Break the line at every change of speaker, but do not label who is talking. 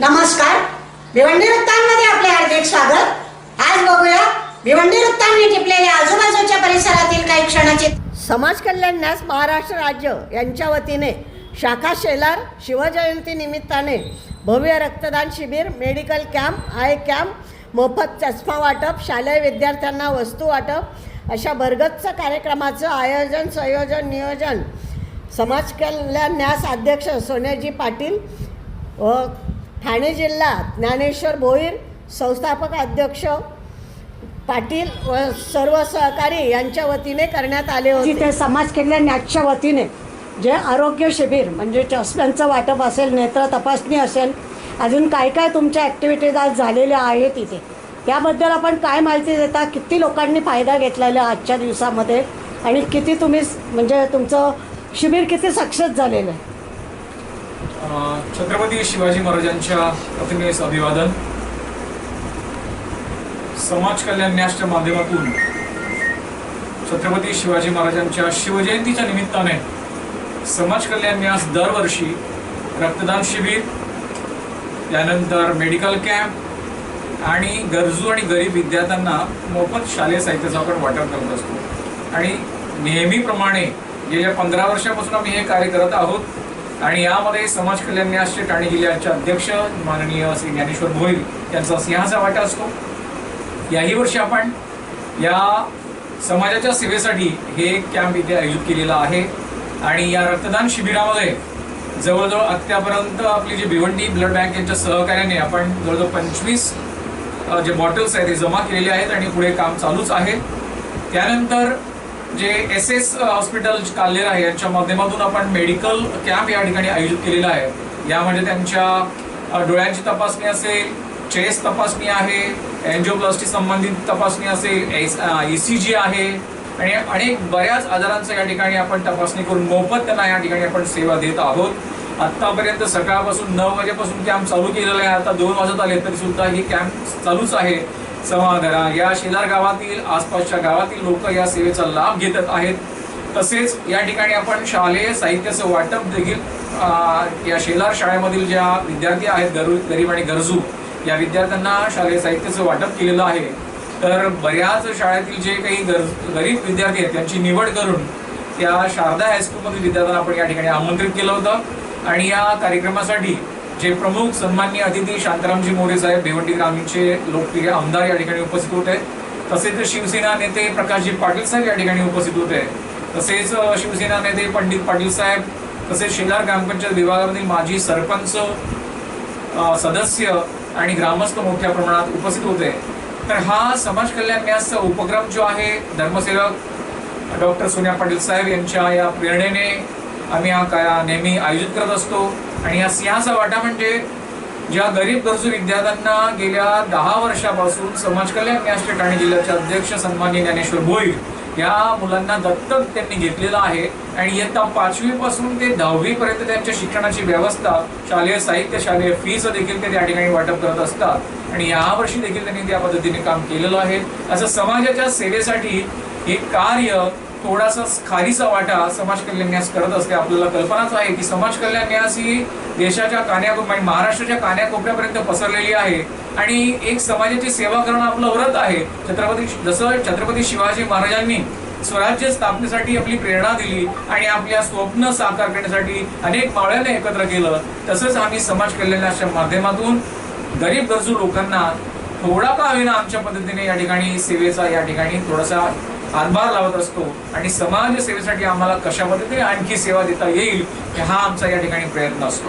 नमस्कार. भिवंडी वृत्तांमध्ये आपले हार्दिक स्वागत. आज बघूया भिवंडी वृत्तांनी टिपलेल्या आजूबाजूच्या परिसरातील काही क्षणाचे
समाज कल्याण न्यास महाराष्ट्र राज्य यांच्या वतीने शाखा शेलार शिवजयंती निमित्ताने भव्य रक्तदान शिबिर मेडिकल कॅम्प आय कॅम्प मोफत चष्मा वाटप शालेय विद्यार्थ्यांना वस्तू वाटप अशा भरगच्च कार्यक्रमाचं आयोजन संयोजन नियोजन समाज कल्याण न्यास अध्यक्ष सोन्याजी पाटील व ठाणे जिल्हा ज्ञानेश्वर भोईर संस्थापक अध्यक्ष पाटील व सर्व सहकारी यांच्या वतीने करण्यात आले होते.
तिथे समाज कल्याण याच्या वतीने जे आरोग्य शिबिर म्हणजे चष्म्यांचं वाटप असेल नेत्र तपासणी असेल अजून काय काय तुमच्या ॲक्टिव्हिटीज आज झालेल्या आहेत तिथे त्याबद्दल आपण काय माहिती देता? किती लोकांनी फायदा घेतलेला आहे आजच्या दिवसामध्ये? आणि किती तुम्ही म्हणजे तुमचं शिबिर किती सक्सेस झालेलं आहे?
छत्रपती शिवाजी महाराजांच्या प्रतिमेस अभिवादन. समाज कल्याण न्यासच्या माध्यमातून छत्रपती शिवाजी महाराजांच्या शिवजयंतीच्या निमित्ताने समाज कल्याण न्यास दरवर्षी रक्तदान शिबिर त्यानंतर मेडिकल कॅम्प आणि गरजू आणि गरीब विद्यार्थ्यांना मोफत शालेय साहित्याचं आपण वाटप करत असतो. आणि नेहमीप्रमाणे गेल्या पंधरा वर्षापासून आम्ही हे कार्य करत आहोत. आणि यामध्ये समाज कल्याण न्यासचे ठाणे जिल्ह्याचे अध्यक्ष माननीय श्री ज्ञानेश्वर भोईर यांचा सिंहाचा वाटा असतो. याही वर्षी आपण या समाजाच्या सेवेसाठी हे कॅम्प इथे आयोजित केलेलं आहे. आणि या रक्तदान शिबिरामध्ये जवळजवळ आत्तापर्यंत आपली जी भिवंडी ब्लड बँक यांच्या सहकार्याने आपण जवळजवळ पंचवीस जे बॉटल्स आहेत ते जमा केलेले आहेत आणि पुढे काम चालूच आहे. त्यानंतर जे एस एस हॉस्पिटल काल्लेर आहे यांच्या माध्यमातून आपण मेडिकल कॅम्प या ठिकाणी आयोजित केलेला आहे. यामध्ये त्यांच्या डोळ्यांची तपासणी असेल चेस्ट तपासणी आहे एन्जिओप्लास्टी संबंधित तपासणी असेल ई सी जी आहे आणि अनेक बऱ्याच आजारांचं या ठिकाणी आपण तपासणी करून मोफत त्यांना या ठिकाणी आपण सेवा देत आहोत. आत्तापर्यंत सकाळपासून नऊ वाजेपासून कॅम्प चालू केलेला आहे. आता दोन वाजत आले तरी सुद्धा ही कॅम्प चालूच आहे. समाधारा या शेजार गावातील आसपासच्या गावातील लोक या सेवेचा लाभ घेत आहेत. तसेच या ठिकाणी आपण शालेय साहित्याचं वाटप देखील या शेलार शाळेमधील ज्या विद्यार्थी आहेत गरु गरीब आणि गरजू या विद्यार्थ्यांना शालेय साहित्याचं वाटप केलेलं आहे. तर बऱ्याच शाळेतील जे काही गर- गरीब विद्यार्थी आहेत त्यांची निवड करून त्या शारदा हायस्कूलमधील विद्यार्थ्यांना आपण या ठिकाणी आमंत्रित केलं होतं. आणि या कार्यक्रमासाठी जे प्रमुख सन्माननीय अतिथी शांतारामजी मोरे साहेब भिवंडी ग्रामीणचे लोकप्रिय आमदार या ठिकाणी उपस्थित होते. तसेच शिवसेना नेते प्रकाशजी पाटील साहेब या ठिकाणी उपस्थित होते. तसेच शिवसेना नेते पंडित पाटील साहेब तसेच शेलार ग्रामपंचायत विभागामधील माजी सरपंच सदस्य आणि ग्रामस्थ मोठ्या प्रमाणात उपस्थित होते. तर हा समाज कल्याण न्यासचा उपक्रम जो आहे धर्मसेवक डॉक्टर सोनिया पाटील साहेब यांच्या या प्रेरणेने आम्ही हा नेहमी आयोजित करत असतो. आणि या सिंहाचा वाटा म्हणजे ज्या गरीब गरजू विद्यार्थ्यांना गेल्या दहा वर्षापासून समाज कल्याण न्यासच्या ठाणे जिल्ह्याचे अध्यक्ष सन्मान्य ज्ञानेश्वर भोईर या मुलांना दत्तक त्यांनी घेतलेला आहे. आणि इयत्ता पाचवीपासून ते दहावीपर्यंत त्यांच्या शिक्षणाची व्यवस्था शालेय साहित्य शालेय फीचं देखील ते त्या ठिकाणी वाटप करत असतात. आणि यावर्षी देखील त्यांनी त्या पद्धतीने काम केलेलं आहे. असं समाजाच्या सेवेसाठी हे कार्य थोडासा खारीचा वाटा समाज कल्याण न्यास करत असते. आपल्याला कल्पनाच आहे की समाज कल्याण न्यास ही देशाच्या कान्याकोप आणि म्हणजे महाराष्ट्राच्या कान्याकोपऱ्यापर्यंत पसरलेली आहे. आणि एक समाजाची सेवा करणं आपलं व्रत आहे. छत्रपती जसं छत्रपती शिवाजी महाराजांनी स्वराज्य स्थापनेसाठी आपली प्रेरणा दिली आणि आपल्या स्वप्न साकार करण्यासाठी अनेक मावळ्याने एकत्र केलं तसंच आम्ही समाज कल्याणाच्या माध्यमातून गरीब गरजू लोकांना थोडा का होईना आमच्या पद्धतीने या ठिकाणी सेवेचा या ठिकाणी थोडासा हातभार लावत असतो. आणि समाज सेवेसाठी आम्हाला कशामध्ये ते आणखी सेवा देता येईल हा आमचा या ठिकाणी प्रयत्न असतो.